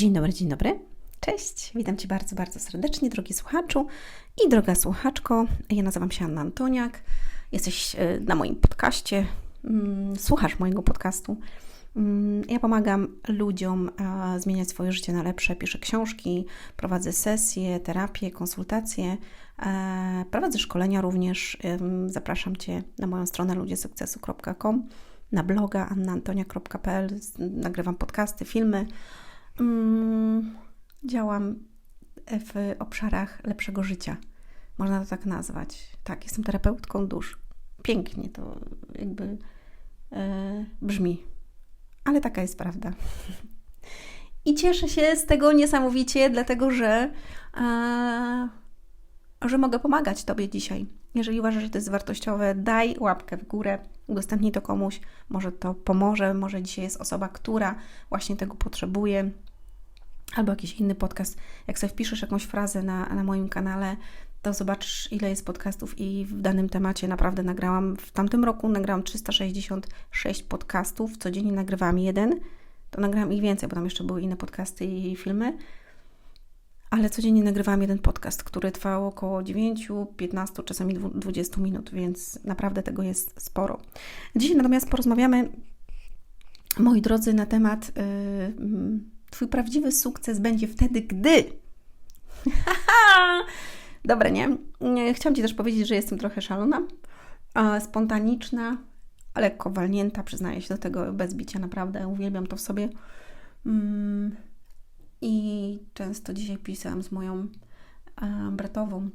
Dzień dobry, dzień dobry. Cześć, witam Cię bardzo, bardzo serdecznie, drogi słuchaczu i droga słuchaczko. Ja nazywam się Anna Antoniak. Jesteś e, na moim podcaście, mm, słuchasz mojego podcastu. Mm, ja pomagam ludziom zmieniać swoje życie na lepsze. Piszę książki, prowadzę sesje, terapię, konsultacje, e, prowadzę szkolenia również. Zapraszam Cię na moją stronę ludziesukcesu.com, na bloga annaantonia.pl. Nagrywam podcasty, filmy mm, działam w obszarach lepszego życia. Można to tak nazwać. Tak, jestem terapeutką dusz. Pięknie to jakby e, brzmi, ale taka jest prawda. I cieszę się z tego niesamowicie, dlatego że, e, że mogę pomagać Tobie dzisiaj. Jeżeli uważasz, że to jest wartościowe, daj łapkę w górę, udostępnij to komuś, może to pomoże, może dzisiaj jest osoba, która właśnie tego potrzebuje, albo jakiś inny podcast. Jak sobie wpiszesz jakąś frazę na, na moim kanale, to zobaczysz, ile jest podcastów i w danym temacie naprawdę nagrałam. W tamtym roku nagrałam 366 podcastów, codziennie nagrywałam jeden. To nagrałam ich więcej, bo tam jeszcze były inne podcasty i filmy. Ale codziennie nagrywałam jeden podcast, który trwał około 9, 15, czasami 20 minut, więc naprawdę tego jest sporo. Dzisiaj natomiast porozmawiamy, moi drodzy, na temat. Yy, Twój prawdziwy sukces będzie wtedy, gdy. Dobre, nie? Chciałam Ci też powiedzieć, że jestem trochę szalona, spontaniczna, lekko walnięta, przyznaję się do tego bez bicia, naprawdę uwielbiam to w sobie. Mm, I często dzisiaj pisałam z moją bratową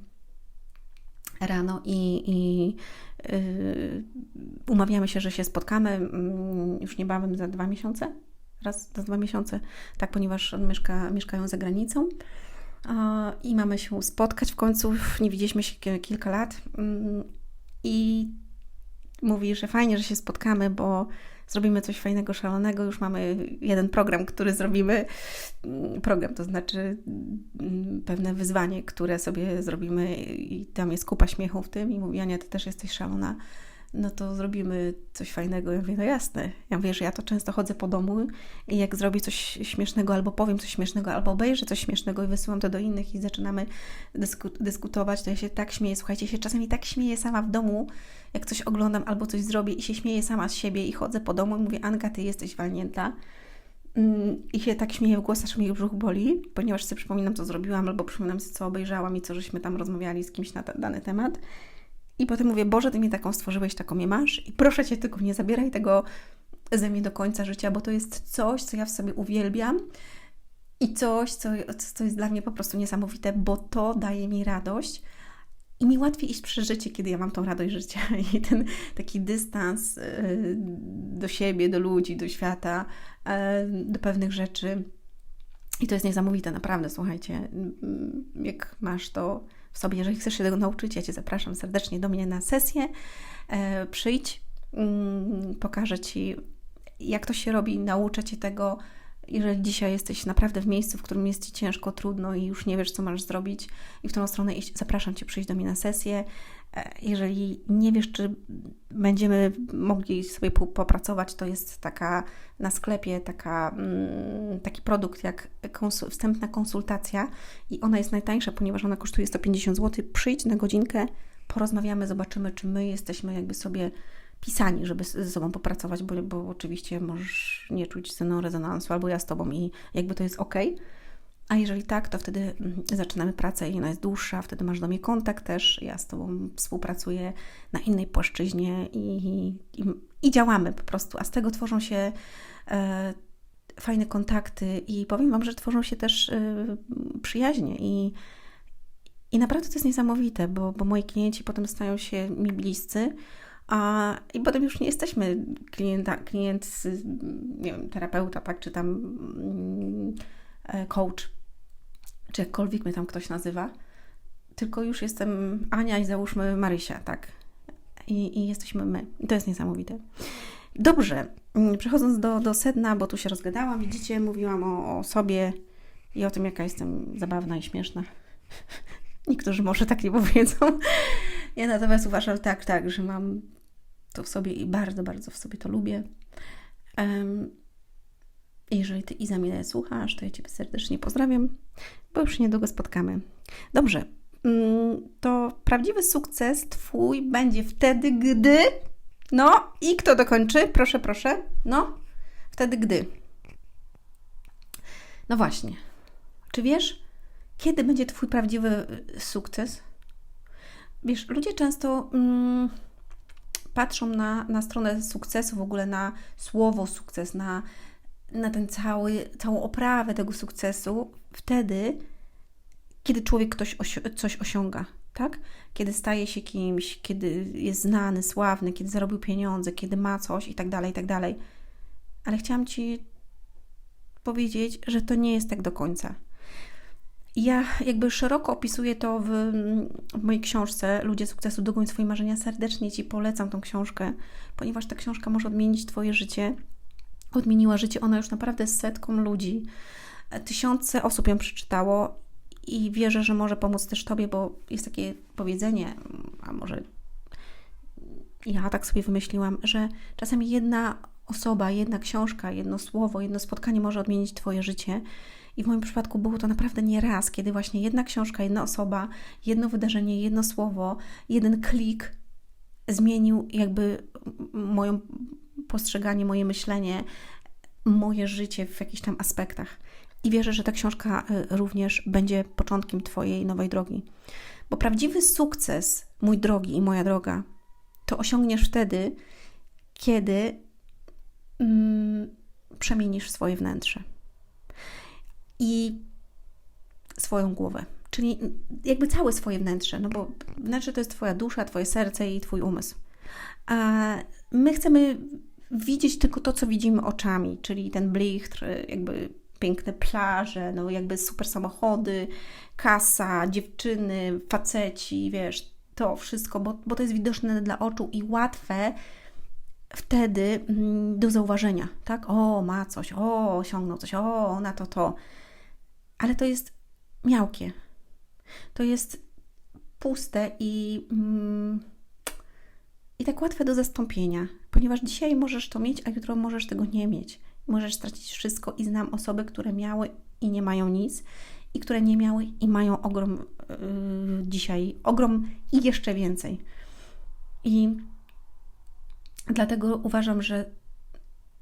rano i, i yy, umawiamy się, że się spotkamy yy, już niebawem za dwa miesiące raz za dwa miesiące, tak, ponieważ mieszka, mieszkają za granicą. I mamy się spotkać w końcu. Nie widzieliśmy się kilka lat. Mm, I mówi, że fajnie, że się spotkamy, bo zrobimy coś fajnego, szalonego. Już mamy jeden program, który zrobimy. Mm, program to znaczy mm, pewne wyzwanie, które sobie zrobimy, i tam jest kupa śmiechu w tym. I mówi, Ania, ty też jesteś szalona no to zrobimy coś fajnego. Ja mówię, no jasne. Ja że ja to często chodzę po domu i jak zrobię coś śmiesznego, albo powiem coś śmiesznego, albo obejrzę coś śmiesznego i wysyłam to do innych i zaczynamy dysku dyskutować, to ja się tak śmieję. Słuchajcie, się czasami tak śmieję sama w domu, jak coś oglądam albo coś zrobię i się śmieję sama z siebie i chodzę po domu i mówię, Anka, ty jesteś walnięta. Mm, I się tak śmieję w głos, aż mnie brzuch boli, ponieważ sobie przypominam, co zrobiłam, albo przypominam sobie, co obejrzałam i co żeśmy tam rozmawiali z kimś na dany temat. I potem mówię, Boże, Ty mnie taką stworzyłeś, taką mnie masz? I proszę Cię tylko nie zabieraj tego ze mnie do końca życia, bo to jest coś, co ja w sobie uwielbiam i coś, co, co jest dla mnie po prostu niesamowite, bo to daje mi radość. I mi łatwiej iść przez życie, kiedy ja mam tą radość życia. I ten taki dystans y, do siebie, do ludzi, do świata, y, do pewnych rzeczy. I to jest niesamowite, naprawdę, słuchajcie, jak masz to w sobie. Jeżeli chcesz się tego nauczyć, ja Cię zapraszam serdecznie do mnie na sesję. E, przyjdź, mm, pokażę Ci, jak to się robi, nauczę Cię tego. Jeżeli dzisiaj jesteś naprawdę w miejscu, w którym jest Ci ciężko, trudno i już nie wiesz, co masz zrobić i w którą stronę iść, zapraszam Cię przyjść do mnie na sesję. E, jeżeli nie wiesz, czy będziemy mogli sobie popracować, to jest taka na sklepie taka, mm, taki produkt jak konsul, wstępna konsultacja i ona jest najtańsza, ponieważ ona kosztuje 150 zł. Przyjdź na godzinkę, porozmawiamy, zobaczymy, czy my jesteśmy jakby sobie pisani, żeby ze sobą popracować, bo, bo oczywiście możesz nie czuć ze mną rezonansu, albo ja z Tobą i jakby to jest ok. A jeżeli tak, to wtedy mm, zaczynamy pracę i ona jest dłuższa, wtedy masz do mnie kontakt też. Ja z Tobą współpracuję na innej płaszczyźnie i, i, i działamy po prostu. A z tego tworzą się e, fajne kontakty i powiem Wam, że tworzą się też e, przyjaźnie i, i naprawdę to jest niesamowite, bo, bo moi klienci potem stają się mi bliscy. A, I potem już nie jesteśmy klienta, klient, nie wiem, terapeuta, tak, czy tam mm, e, coach czy jakkolwiek mnie tam ktoś nazywa, tylko już jestem Ania i załóżmy Marysia, tak? I, i jesteśmy my. I to jest niesamowite. Dobrze, mm, przechodząc do, do sedna, bo tu się rozgadałam, widzicie, mówiłam o, o sobie i o tym, jaka jestem zabawna i śmieszna. Niektórzy może tak nie powiedzą. Ja natomiast uważam tak, tak, że mam to w sobie i bardzo, bardzo w sobie to lubię. Um, Jeżeli Ty, Iza, mnie słuchasz, to ja Ciebie serdecznie pozdrawiam, bo już się niedługo spotkamy. Dobrze, mm, to prawdziwy sukces Twój będzie wtedy, gdy... No i kto dokończy? Proszę, proszę. No, wtedy, gdy... No właśnie. Czy wiesz, kiedy będzie Twój prawdziwy y, sukces? Wiesz, ludzie często mm, patrzą na, na stronę sukcesu, w ogóle na słowo sukces, na, na ten cały, całą oprawę tego sukcesu wtedy, kiedy człowiek ktoś coś osiąga, tak? Kiedy staje się kimś, kiedy jest znany, sławny, kiedy zarobił pieniądze, kiedy ma coś i tak dalej, i tak dalej. Ale chciałam Ci powiedzieć, że to nie jest tak do końca. Ja jakby szeroko opisuję to w, w, mojej książce Ludzie sukcesu, dogoń swoje marzenia. Serdecznie Ci polecam tą książkę, ponieważ ta książka może odmienić Twoje życie. Odmieniła życie ona już naprawdę setkom ludzi. Tysiące osób ją przeczytało i wierzę, że może pomóc też Tobie, bo jest takie powiedzenie, a może ja tak sobie wymyśliłam, że czasami jedna osoba, jedna książka, jedno słowo, jedno spotkanie może odmienić Twoje życie. I w moim przypadku było to naprawdę nie raz, kiedy właśnie jedna książka, jedna osoba, jedno wydarzenie, jedno słowo, jeden klik zmienił jakby moją postrzeganie, moje myślenie, moje życie w jakichś tam aspektach. I wierzę, że ta książka y, również będzie początkiem Twojej nowej drogi. Bo prawdziwy sukces, mój drogi i moja droga, to osiągniesz wtedy, kiedy mm, przemienisz swoje wnętrze i swoją głowę. Czyli jakby całe swoje wnętrze, no bo wnętrze to jest Twoja dusza, Twoje serce i Twój umysł. A my chcemy widzieć tylko to, co widzimy oczami, czyli ten blichtr, jakby piękne plaże, no jakby super samochody, kasa, dziewczyny, faceci, wiesz, to wszystko, bo, bo to jest widoczne dla oczu i łatwe wtedy mm, do zauważenia, tak? O, ma coś, o, osiągnął coś, o, na to, to. Ale to jest miałkie. To jest puste i, mm, i tak łatwe do zastąpienia, ponieważ dzisiaj możesz to mieć, a jutro możesz tego nie mieć. Możesz stracić wszystko i znam osoby, które miały i nie mają nic, i które nie miały i mają ogrom yy, dzisiaj, ogrom i jeszcze więcej. I dlatego uważam, że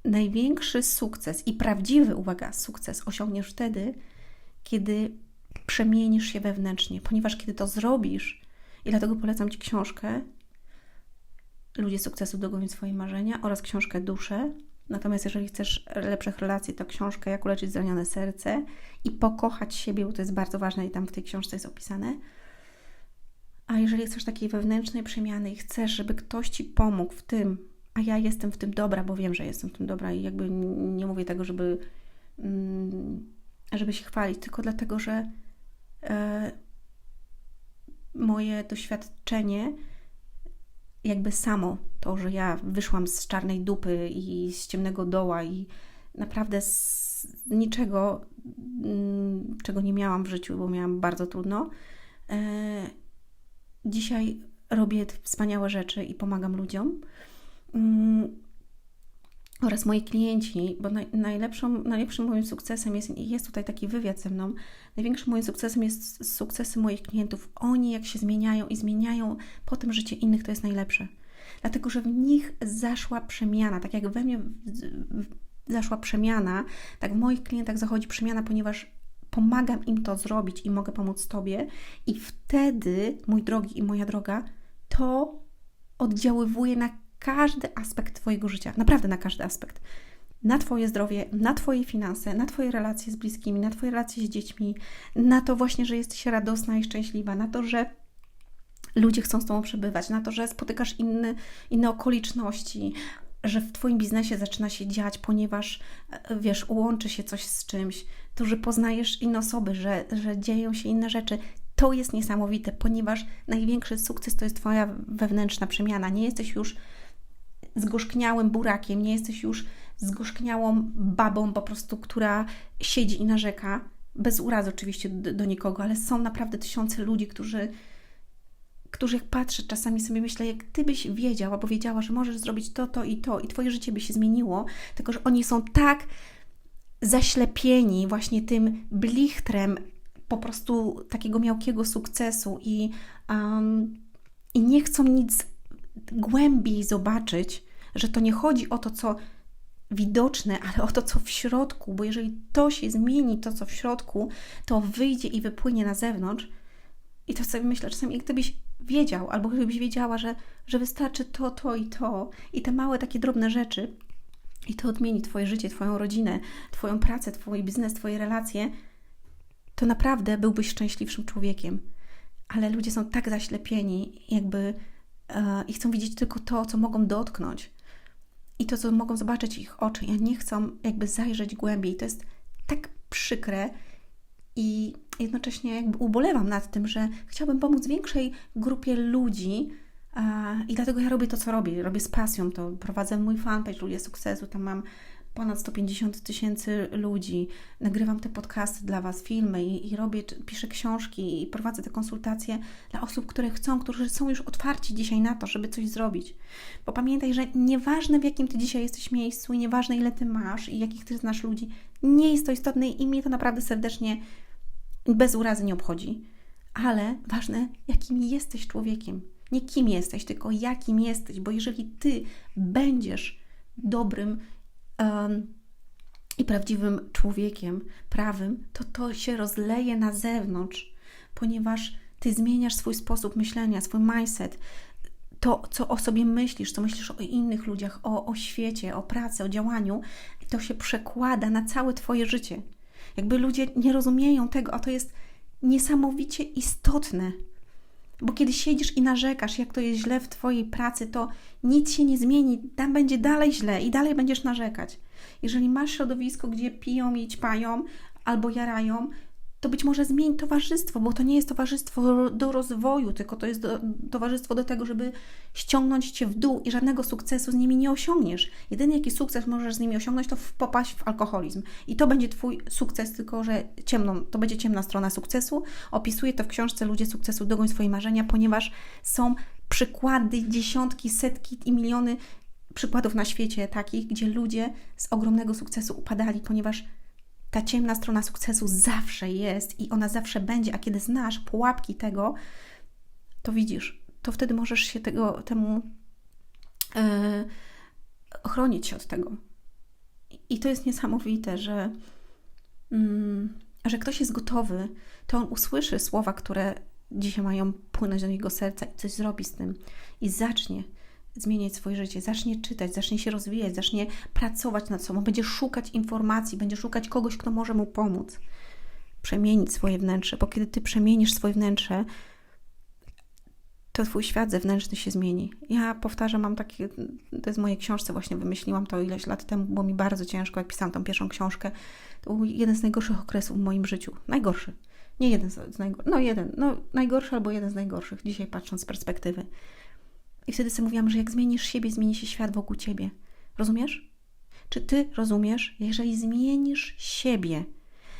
największy sukces i prawdziwy, uwaga, sukces osiągniesz wtedy, kiedy przemienisz się wewnętrznie, ponieważ kiedy to zrobisz, i dlatego polecam Ci książkę Ludzie sukcesu dogonią swoje marzenia oraz książkę Dusze. Natomiast jeżeli chcesz lepszych relacji, to książkę Jak uleczyć zranione serce i pokochać siebie, bo to jest bardzo ważne i tam w tej książce jest opisane. A jeżeli chcesz takiej wewnętrznej przemiany i chcesz, żeby ktoś Ci pomógł w tym, a ja jestem w tym dobra, bo wiem, że jestem w tym dobra i jakby nie mówię tego, żeby, mm, żeby się chwalić, tylko dlatego, że e, moje doświadczenie jakby samo to, że ja wyszłam z czarnej dupy i z ciemnego doła i naprawdę z niczego, mm, czego nie miałam w życiu, bo miałam bardzo trudno. E, dzisiaj robię wspaniałe rzeczy i pomagam ludziom. Oraz moi klienci, bo naj, najlepszą, najlepszym moim sukcesem jest, jest tutaj taki wywiad ze mną, największym moim sukcesem jest sukcesy moich klientów. Oni jak się zmieniają i zmieniają potem życie innych, to jest najlepsze. Dlatego, że w nich zaszła przemiana, tak jak we mnie zaszła przemiana, tak w moich klientach zachodzi przemiana, ponieważ pomagam im to zrobić i mogę pomóc Tobie i wtedy, mój drogi i moja droga, to oddziaływuje na każdy aspekt Twojego życia, naprawdę na każdy aspekt. Na Twoje zdrowie, na Twoje finanse, na Twoje relacje z bliskimi, na Twoje relacje z dziećmi, na to właśnie, że jesteś radosna i szczęśliwa, na to, że ludzie chcą z Tobą przebywać, na to, że spotykasz inny, inne okoliczności, że w Twoim biznesie zaczyna się dziać, ponieważ e, wiesz, łączy się coś z czymś, to, że poznajesz inne osoby, że, że dzieją się inne rzeczy. To jest niesamowite, ponieważ największy sukces to jest Twoja wewnętrzna przemiana. Nie jesteś już zgorzkniałym burakiem, nie jesteś już zgorzkniałą babą po prostu, która siedzi i narzeka, bez urazy oczywiście do, do nikogo, ale są naprawdę tysiące ludzi, którzy którzy jak patrzę, czasami sobie myślę, jak Ty byś wiedział albo wiedziała, że możesz zrobić to, to i to i Twoje życie by się zmieniło, tylko że oni są tak zaślepieni właśnie tym blichtrem po prostu takiego miałkiego sukcesu i, um, i nie chcą nic głębiej zobaczyć, że to nie chodzi o to, co widoczne, ale o to, co w środku, bo jeżeli to się zmieni, to co w środku, to wyjdzie i wypłynie na zewnącz. I to sobie myślę czasami, gdybyś wiedział, albo gdybyś wiedziała, że, że wystarczy to, to i to, i te małe takie drobne rzeczy, i to odmieni Twoje życie, Twoją rodzinę, Twoją pracę, Twój biznes, Twoje relacje, to naprawdę byłbyś szczęśliwszym człowiekiem. Ale ludzie są tak zaślepieni, jakby i chcą widzieć tylko to, co mogą dotknąć i to, co mogą zobaczyć ich oczy. Ja nie chcą jakby zajrzeć głębiej. To jest tak przykre i jednocześnie jakby ubolewam nad tym, że chciałabym pomóc większej grupie ludzi, i dlatego ja robię to, co robię. Robię z pasją to. Prowadzę mój fanpage Ludzie Sukcesu. Tam mam ponad 150 tysięcy ludzi. Nagrywam te podcasty dla Was, filmy i, i, robię, piszę książki i prowadzę te konsultacje dla osób, które chcą, którzy są już otwarci dzisiaj na to, żeby coś zrobić. Bo pamiętaj, że nieważne w jakim Ty dzisiaj jesteś miejscu i nieważne ile Ty masz i jakich Ty znasz ludzi, nie jest to istotne i mnie to naprawdę serdecznie bez urazy nie obchodzi. Ale ważne, jakim jesteś człowiekiem. Nie kim jesteś, tylko jakim jesteś, bo jeżeli Ty będziesz dobrym, um, i prawdziwym człowiekiem, prawym, to to się rozleje na zewnątrz, ponieważ ty zmieniasz swój sposób myślenia, swój mindset, to, co o sobie myślisz, co myślisz o innych ludziach, o, o świecie, o pracy, o działaniu, to się przekłada na całe Twoje życie. Jakby ludzie nie rozumieją tego, a to jest niesamowicie istotne. Bo kiedy siedzisz i narzekasz, jak to jest źle w Twojej pracy, to nic się nie zmieni, tam będzie dalej źle i dalej będziesz narzekać. Jeżeli masz środowisko, gdzie piją i ćpają albo jarają, to być może zmień towarzystwo, bo to nie jest towarzystwo do rozwoju, tylko to jest do, towarzystwo do tego, żeby ściągnąć cię w dół i żadnego sukcesu z nimi nie osiągniesz. Jedyny jaki sukces możesz z nimi osiągnąć, to popaść w alkoholizm. I to będzie twój sukces, tylko że ciemną, to będzie ciemna strona sukcesu. Opisuję to w książce Ludzie sukcesu, dogoń swoje marzenia, ponieważ są przykłady, dziesiątki, setki i miliony przykładów na świecie takich, gdzie ludzie z ogromnego sukcesu upadali, ponieważ ta ciemna strona sukcesu zawsze jest i ona zawsze będzie, a kiedy znasz pułapki tego, to widzisz, to wtedy możesz się tego, temu yy, ochronić się od tego. I to jest niesamowite, że, yy, że ktoś jest gotowy, to on usłyszy słowa, które dzisiaj mają płynąć do jego serca i coś zrobi z tym i zacznie zmieniać swoje życie, zacznie czytać, zacznie się rozwijać, zacznie pracować nad sobą, będzie szukać informacji, będzie szukać kogoś, kto może mu pomóc przemienić swoje wnętrze, bo kiedy ty przemienisz swoje wnętrze, to twój świat zewnętrzny się zmieni. Ja powtarzam, mam takie, to jest w mojej książce, właśnie wymyśliłam to ileś lat temu, było mi bardzo ciężko, jak pisałam tą pierwszą książkę. To był jeden z najgorszych okresów w moim życiu. Najgorszy. Nie jeden z najgorszych, no jeden, no najgorszy albo jeden z najgorszych, dzisiaj patrząc z perspektywy. I wtedy sobie mówiłam, że jak zmienisz siebie, zmieni się świat wokół ciebie. Rozumiesz? Czy ty rozumiesz? Jeżeli zmienisz siebie,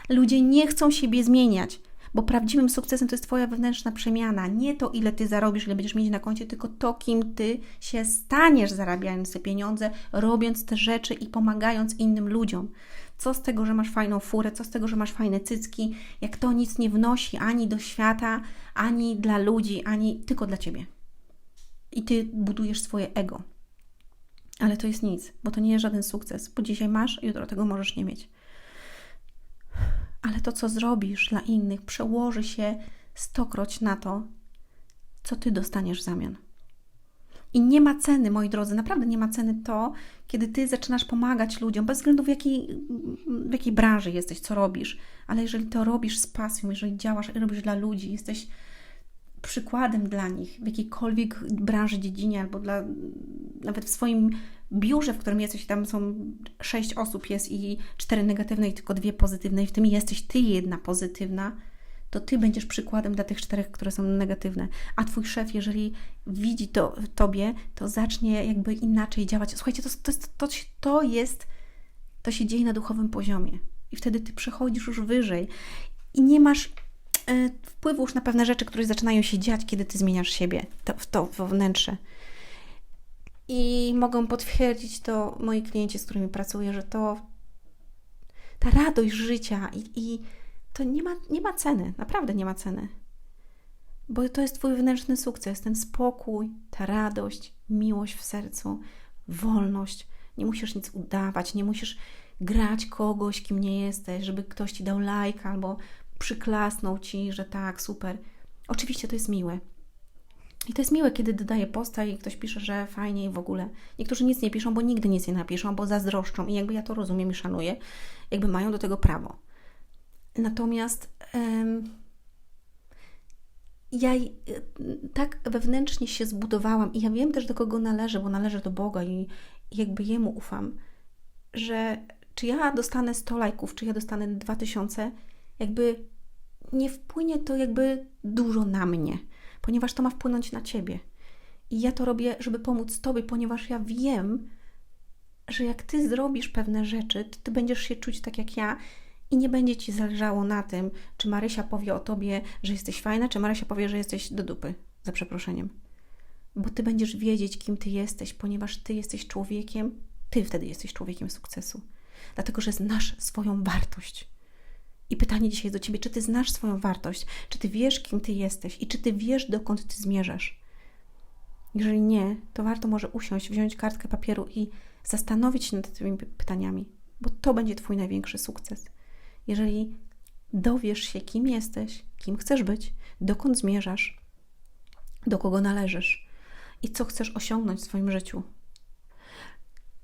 ludzie nie chcą siebie zmieniać, bo prawdziwym sukcesem to jest Twoja wewnętrzna przemiana. Nie to, ile Ty zarobisz, ile będziesz mieć na koncie, tylko to, kim Ty się staniesz, zarabiając te pieniądze, robiąc te rzeczy i pomagając innym ludziom. Co z tego, że masz fajną furę, co z tego, że masz fajne cycki, jak to nic nie wnosi ani do świata, ani dla ludzi, ani tylko dla Ciebie i ty budujesz swoje ego. Ale to jest nic, bo to nie jest żaden sukces, bo dzisiaj masz, jutro tego możesz nie mieć. Ale to, co zrobisz dla innych, przełoży się stokroć na to, co ty dostaniesz w zamian. I nie ma ceny, moi drodzy, naprawdę nie ma ceny to, kiedy ty zaczynasz pomagać ludziom, bez względu w jakiej, w jakiej branży jesteś, co robisz, ale jeżeli to robisz z pasją, jeżeli działasz i robisz dla ludzi, jesteś przykładem dla nich w jakiejkolwiek branży, dziedzinie albo dla, nawet w swoim biurze, w którym jesteś, tam są sześć osób jest i cztery negatywne i tylko dwie pozytywne i w tym jesteś ty jedna pozytywna, to ty będziesz przykładem dla tych czterech, które są negatywne. A twój szef, jeżeli widzi to w tobie, to zacznie jakby inaczej działać. Słuchajcie, to, to, to, to jest, to się dzieje na duchowym poziomie. I wtedy ty przechodzisz już wyżej i nie masz wpływu już na pewne rzeczy, które zaczynają się dziać, kiedy ty zmieniasz siebie to, w to wnętrze. I mogą potwierdzić to moi klienci, z którymi pracuję, że to ta radość życia i, i to nie ma, nie ma ceny, naprawdę nie ma ceny. Bo to jest Twój wewnętrzny sukces, ten spokój, ta radość, miłość w sercu, wolność. Nie musisz nic udawać, nie musisz grać kogoś, kim nie jesteś, żeby ktoś ci dał like albo przyklasnął ci, że tak, super. Oczywiście to jest miłe. I to jest miłe, kiedy dodaje posta i ktoś pisze, że fajnie i w ogóle. Niektórzy nic nie piszą, bo nigdy nic nie napiszą, bo zazdroszczą i jakby ja to rozumiem i szanuję, jakby mają do tego prawo. Natomiast ja tak wewnętrznie się zbudowałam i ja wiem też do kogo należę, bo należę do Boga i jakby Jemu ufam, że czy ja dostanę 100 lajków, czy ja dostanę 2000, jakby nie wpłynie to jakby dużo na mnie, ponieważ to ma wpłynąć na Ciebie. I ja to robię, żeby pomóc Tobie, ponieważ ja wiem, że jak Ty zrobisz pewne rzeczy, to Ty będziesz się czuć tak jak ja i nie będzie Ci zależało na tym, czy Marysia powie o Tobie, że jesteś fajna, czy Marysia powie, że jesteś do dupy, za przeproszeniem. Bo Ty będziesz wiedzieć, kim Ty jesteś, ponieważ Ty jesteś człowiekiem, Ty wtedy jesteś człowiekiem sukcesu. Dlatego, że znasz swoją wartość. I pytanie dzisiaj do Ciebie, czy Ty znasz swoją wartość, czy Ty wiesz, kim Ty jesteś i czy Ty wiesz, dokąd Ty zmierzasz. Jeżeli nie, to warto może usiąść, wziąć kartkę papieru i zastanowić się nad tymi pytaniami, bo to będzie Twój największy sukces. Jeżeli dowiesz się, kim jesteś, kim chcesz być, dokąd zmierzasz, do kogo należysz i co chcesz osiągnąć w swoim życiu.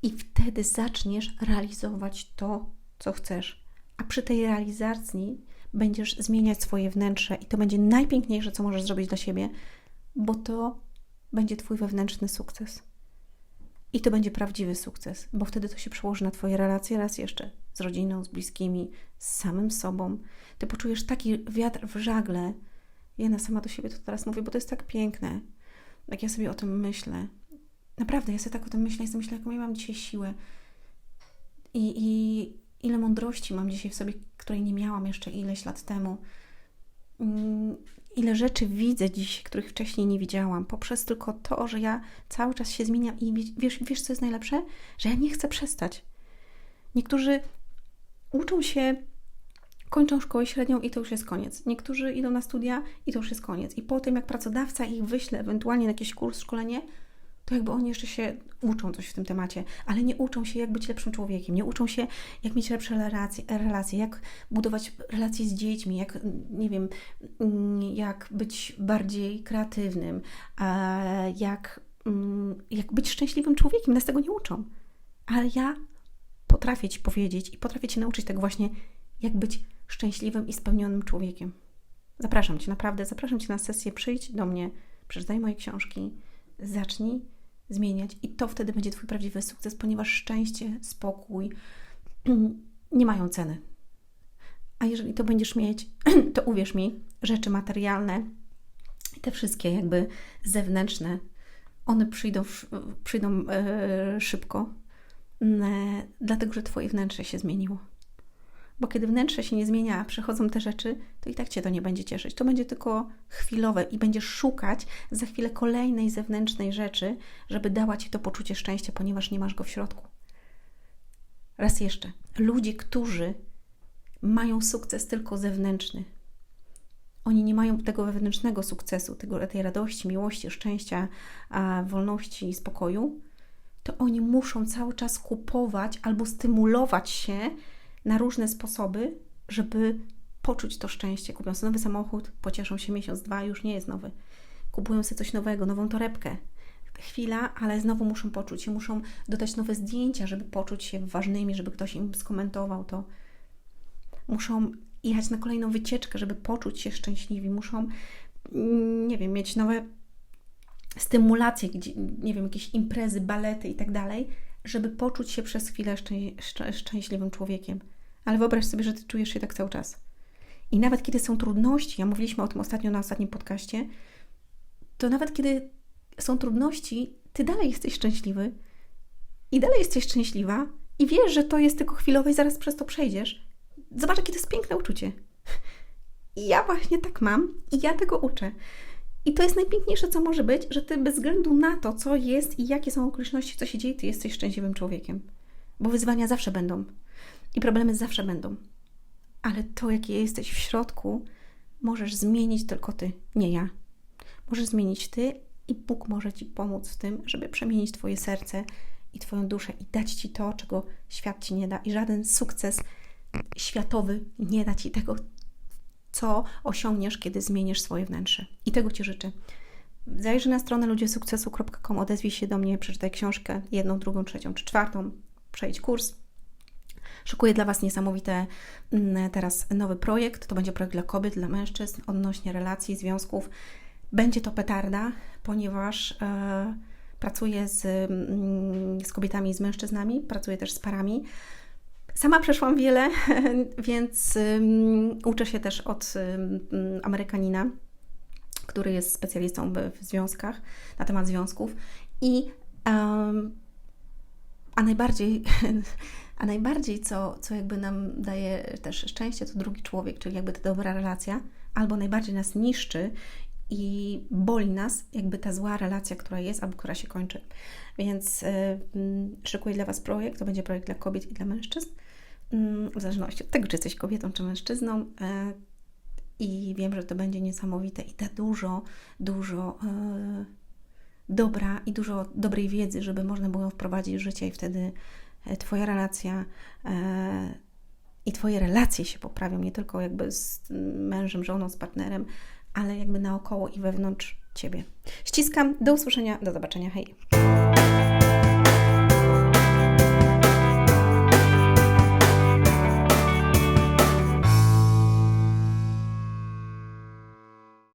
I wtedy zaczniesz realizować to, co chcesz. A przy tej realizacji będziesz zmieniać swoje wnętrze i to będzie najpiękniejsze, co możesz zrobić dla siebie, bo to będzie Twój wewnętrzny sukces. I to będzie prawdziwy sukces, bo wtedy to się przełoży na Twoje relacje raz jeszcze z rodziną, z bliskimi, z samym sobą. Ty poczujesz taki wiatr w żagle. Ja na sama do siebie to teraz mówię, bo to jest tak piękne. Jak ja sobie o tym myślę. Naprawdę, ja sobie tak o tym myślę, ja sobie myślę, jaką ja mam dzisiaj siłę. I, I ile mądrości mam dzisiaj w sobie, której nie miałam jeszcze ileś lat temu. Mm, ile rzeczy widzę dziś, których wcześniej nie widziałam, poprzez tylko to, że ja cały czas się zmieniam i wiesz, wiesz co jest najlepsze? Że ja nie chcę przestać. Niektórzy uczą się, kończą szkołę średnią i to już jest koniec. Niektórzy idą na studia i to już jest koniec. I po tym, jak pracodawca ich wyśle ewentualnie na jakiś kurs, szkolenie, to jakby oni jeszcze się uczą coś w tym temacie, ale nie uczą się, jak być lepszym człowiekiem, nie uczą się, jak mieć lepsze relacje, relacje jak budować relacje z dziećmi, jak, nie wiem, jak być bardziej kreatywnym, jak, mm, jak być szczęśliwym człowiekiem. Nas tego nie uczą. Ale ja potrafię Ci powiedzieć i potrafię Cię nauczyć tego właśnie, jak być szczęśliwym i spełnionym człowiekiem. Zapraszam Cię, naprawdę, zapraszam Cię na sesję, przyjdź do mnie, przeczytaj moje książki, zacznij zmieniać i to wtedy będzie Twój prawdziwy sukces, ponieważ szczęście, spokój nie mają ceny. A jeżeli to będziesz mieć, to uwierz mi, rzeczy materialne, te wszystkie jakby zewnętrzne, one przyjdą, przyjdą yy, szybko, dlatego że Twoje wnętrze się zmieniło. Bo kiedy wnętrze się nie zmienia, przychodzą te rzeczy, to i tak Cię to nie będzie cieszyć. To będzie tylko chwilowe i będziesz szukać za chwilę kolejnej zewnętrznej rzeczy, żeby dała Ci to poczucie szczęścia, ponieważ nie masz go w środku. Raz jeszcze. Ludzie, którzy mają sukces tylko zewnętrzny, oni nie mają tego wewnętrznego sukcesu, tego, tej radości, miłości, szczęścia, wolności i spokoju, to oni muszą cały czas kupować albo stymulować się na różne sposoby, żeby poczuć to szczęście. Kupią sobie nowy samochód, pocieszą się miesiąc, dwa, już nie jest nowy. Kupują sobie coś nowego, nową torebkę. Chwila, ale znowu muszą poczuć się, muszą dodać nowe zdjęcia, żeby poczuć się ważnymi, żeby ktoś im skomentował to. Muszą jechać na kolejną wycieczkę, żeby poczuć się szczęśliwi. Muszą, mm, nie wiem, mieć nowe stymulacje, gdzie, nie wiem, jakieś imprezy, balety i tak dalej, żeby poczuć się przez chwilę szczę szczęśliwym człowiekiem. Ale wyobraź sobie, że ty czujesz się tak cały czas. I nawet kiedy są trudności, ja mówiliśmy o tym ostatnio na ostatnim podcaście, to nawet kiedy są trudności, ty dalej jesteś szczęśliwy i dalej jesteś szczęśliwa i wiesz, że to jest tylko chwilowe i zaraz przez to przejdziesz. Zobacz, jakie to jest piękne uczucie. I ja właśnie tak mam i ja tego uczę. I to jest najpiękniejsze, co może być, że ty bez względu na to, co jest i jakie są okoliczności, co się dzieje, ty jesteś szczęśliwym człowiekiem. Bo wyzwania zawsze będą. I problemy zawsze będą. Ale to, jaki jesteś w środku, możesz zmienić tylko ty, nie ja. Możesz zmienić ty i Bóg może ci pomóc w tym, żeby przemienić twoje serce i twoją duszę i dać ci to, czego świat ci nie da. I żaden sukces światowy nie da ci tego, co osiągniesz, kiedy zmienisz swoje wnętrze. I tego ci życzę. Zajrzyj na stronę ludziesukcesu.com, odezwij się do mnie, przeczytaj książkę, jedną, drugą, trzecią czy czwartą, przejdź kurs. Szykuję dla Was niesamowite mm, teraz nowy projekt. To będzie projekt dla kobiet, dla mężczyzn odnośnie relacji, związków. Będzie to petarda, ponieważ e, pracuję z, mm, z kobietami, z mężczyznami, pracuję też z parami. Sama przeszłam wiele, więc uczę się też od Amerykanina, który jest specjalistą w, związkach, na temat związków. I a najbardziej, a najbardziej co, co jakby nam daje też szczęście, to drugi człowiek, czyli jakby ta dobra relacja, albo najbardziej nas niszczy i boli nas jakby ta zła relacja, która jest albo która się kończy. Więc yy, szykuję dla Was projekt, to będzie projekt dla kobiet i dla mężczyzn, w zależności od tego, czy jesteś kobietą, czy mężczyzną. Yy, I wiem, że to będzie niesamowite i da dużo, dużo yy, dobra i dużo dobrej wiedzy, żeby można było ją wprowadzić w życie i wtedy e, Twoja relacja e, i Twoje relacje się poprawią, nie tylko jakby z mężem, żoną, z partnerem, ale jakby naokoło i wewnątrz Ciebie. Ściskam, do usłyszenia, do zobaczenia, hej!